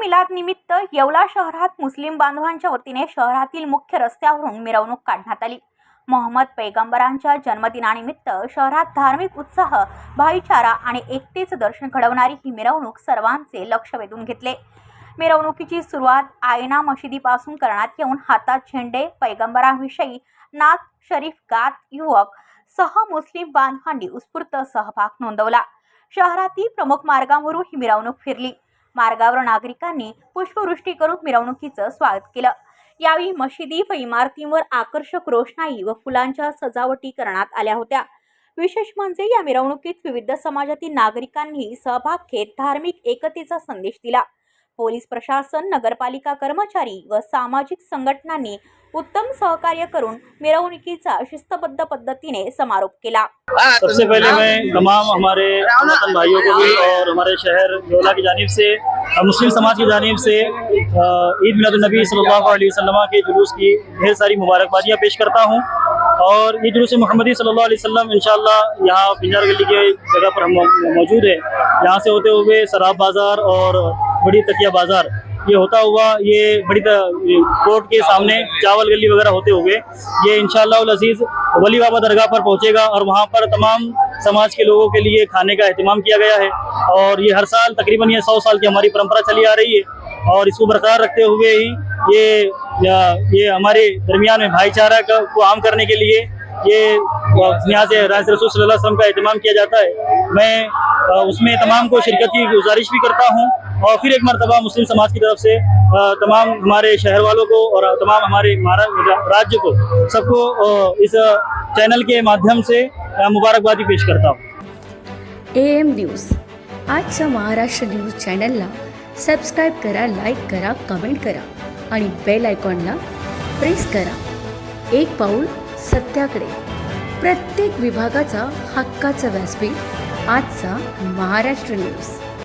मिलाद निमित्त येवला शहरात मुस्लिम बांधवांच्या वतीने शहरातील मुख्य रस्त्यावरून मिरवणूक काढण्यात आली. मोहम्मद पैगंबरांच्या जन्मदिनानिमित्त शहरात धार्मिक उत्साह भाईचारा आणि एकतेचं दर्शन घडवणारी ही मिरवणूक सर्वांचे लक्ष वेधून घेतले. मिरवणुकीची सुरुवात आयना मशिदीपासून करण्यात येऊन हातात झेंडे पैगंबरांविषयी नाथ शरीफ गात युवक सह मुस्लिम बांधवांनी उत्स्फूर्त सहभाग नोंदवला. शहरातील प्रमुख मार्गावरून ही मिरवणूक फिरली. मार्गावर नागरिकांनी पुष्पवृष्टी करून मिरवणुकीचं स्वागत केलं. यावेळी मशिदी व इमारतींवर आकर्षक रोषणाई व फुलांच्या सजावटी करण्यात आल्या होत्या. विशेष म्हणजे या मिरवणुकीत विविध समाजातील नागरिकांनी सहभाग घेत धार्मिक एकतेचा संदेश दिला. पोलीस प्रशासन नगरपालिका कर्मचारी व सामाजिक संघटनांनी उत्तम सहकार्य करून मिरवणुकीचा शिस्तबद्ध पद्धतीने समारोप केला. सबसे पहले मैं तमाम हमारे भाइयों को भी और हमारे शहर योला की जानिब से और मुस्लिम समाज की जानिब से ईद मिलादुलनबी सल्लल्लाहु अलैहि वसल्लम के जुलूस की ढेर सारी मुबारकबादियाँ पेश करता हूँ। और ये जुलूस मोहम्मदी सल्लल्लाहु अलैहि वसल्लम इंशाल्लाह यहाँ पिंजार गली के जगह पर हम मौजूद है। यहाँ से होते हुए शराब बाज़ार और बड़ी तकिया बाज़ार, ये होता हुआ ये बड़ी कोर्ट के सामने चावल गली वगैरह होते हुए ये इंशाल्लाह अज़ीज़ वली बाबा दरगाह पर पहुंचेगा और वहाँ पर तमाम समाज के लोगों के लिए खाने का अहतमाम किया गया है। और ये हर साल, तकरीबन ये सौ साल की हमारी परंपरा चली आ रही है। और इसको बरकरार रखते हुए ही ये, या- हमारे दरमियान में भाईचारा का आम करने के लिए ये यहाँ से राज रसूल सल्लल्लाहु का अहतमाम किया जाता है। मैं उसमें तमाम को शिरकत की गुजारिश भी करता हूँ और फिर एक मरतबा मुस्लिम समाज की तरफ से तमाम हमारे शहर वालों को और तमाम हमारे महारा- राज्य को सबको अ, इस चैनल के माध्यम से मुबारकबादी पेश करता हूँ। ए एम न्यूज आजच्या महाराष्ट्र न्यूज चॅनलला सबस्क्राईब करा लाईक करा कमेंट करा आणि बेल आयकॉनला प्रेस करा. एक पाऊल सत्याकडे. प्रत्येक विभागाचा हक्काचा व्यासपीठ आजचा महाराष्ट्र न्यूज.